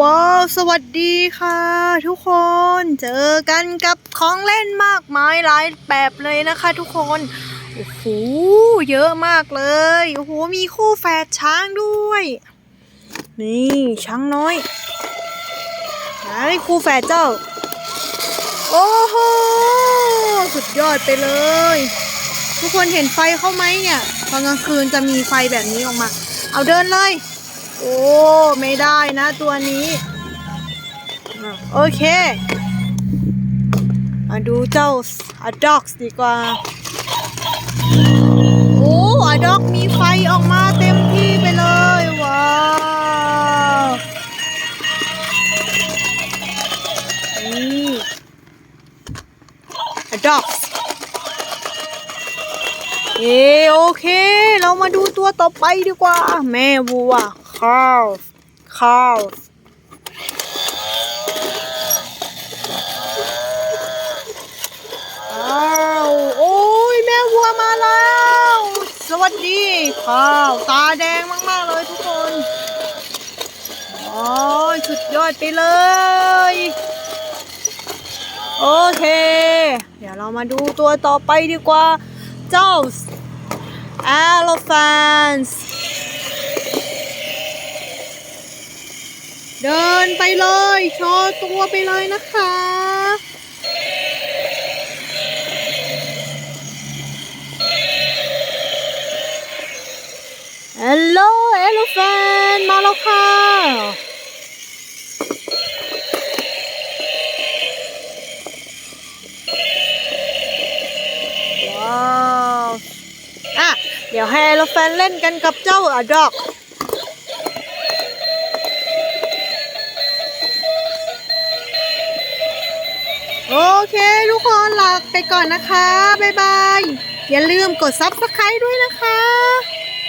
ว้าว สวัสดีค่ะ ทุกคนเจอกันกับของเล่นมากมายหลายแบบเลยนะคะทุกคน โอ้โห เยอะมากเลย โอ้โห มีคู่แฝดช้างด้วย นี่ช้างน้อยไหนคู่แฝดเจ้า โอ้โห สุดยอดไปเลย ทุกคนเห็นไฟเขาไหมเนี่ย ตอนกลางคืนจะมีไฟแบบนี้ออกมา เอาเดินเลย โอ้ ไม่ได้นะตัวนี้ โอเค มาดูเจ้าอะด็อกดีกว่า โอ้อะด็อกมีไฟออกมาเต็มที่ไปเลย ว้าวนี่อะด็อกเอโอเค เรามาดูตัวต่อไปดีกว่า แม่วัว calf calf อ้าวโอ้ยแม่วัวมาแล้ว สวัสดีข้าวตาแดงมาก ๆ เลยทุกคน โอ้ยสุดยอดไปเลย โอเค เดี๋ยวเรามาดูตัวต่อไปดีกว่า เจ้า elephants เดินไปเลยโชว์ตัวไปเลยนะคะ ฮัลโหลเอลแฟนมาแล้วค่ะ ว้าว อะ เดี๋ยวให้เอลแฟนเล่นกันกับเจ้าอะดอก โอเค ทุกคนลาไปก่อนนะคะ บ๊ายบาย อย่าลืมกด Subscribe ด้วยนะคะ